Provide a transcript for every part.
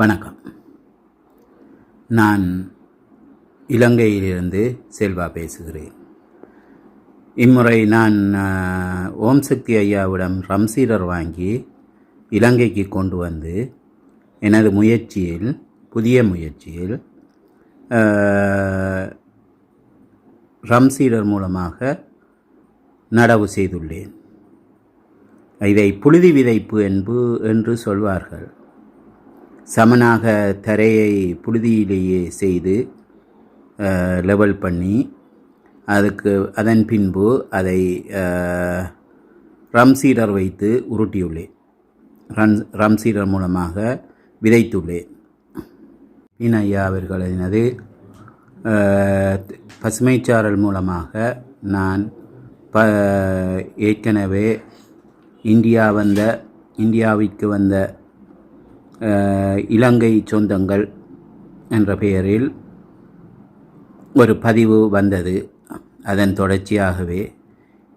வணக்கம். நான் இலங்கையிலிருந்து செல்வா பேசுகிறேன். இம்முறை நான் ஓம் சக்தி ஐயாவிடம் ரம்சீரர் வாங்கி இலங்கைக்கு கொண்டு வந்து எனது முயற்சியில் புதிய முயற்சியில் அஹ், ரம்சீரர் மூலமாக நடவு செய்துள்ளேன். இதை புழுதி விதைப்பு என்பு என்று சொல்வார்கள். சமனாக தரையை புழுதியிலேயே செய்து லெவல் பண்ணி அதுக்கு அதன் பின்பு அதை ரம் ரம்சீடர் வைத்து உருட்டியுள்ளேன். ரன் ரம்சீடர் மூலமாக விதைத்துள்ளேன். பின் ஐயா அவர்களினது பசுமைச்சாரல் மூலமாக நான் ப ஏற்கனவே இந்தியா வந்த இந்தியாவிற்கு வந்த இலங்கை சொந்தங்கள் என்ற பெயரில் ஒரு பதிவு வந்தது. அதன் தொடர்ச்சியாகவே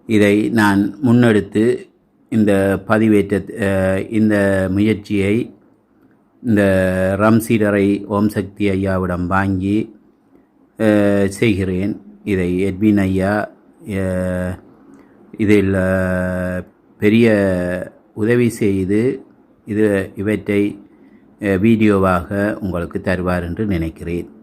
இதை நான் முன்னெடுத்து இந்த பதிவேற்ற இந்த முயற்சியை இந்த ரம்சீடரை ஓம் சக்தி ஐயாவிடம் வாங்கி செய்கிறேன். இதை எட்வின் ஐயா இதில் பெரிய உதவி செய்து இது இவற்றை வீடியோவாக உங்களுக்கு தருவார் என்று நினைக்கிறேன்.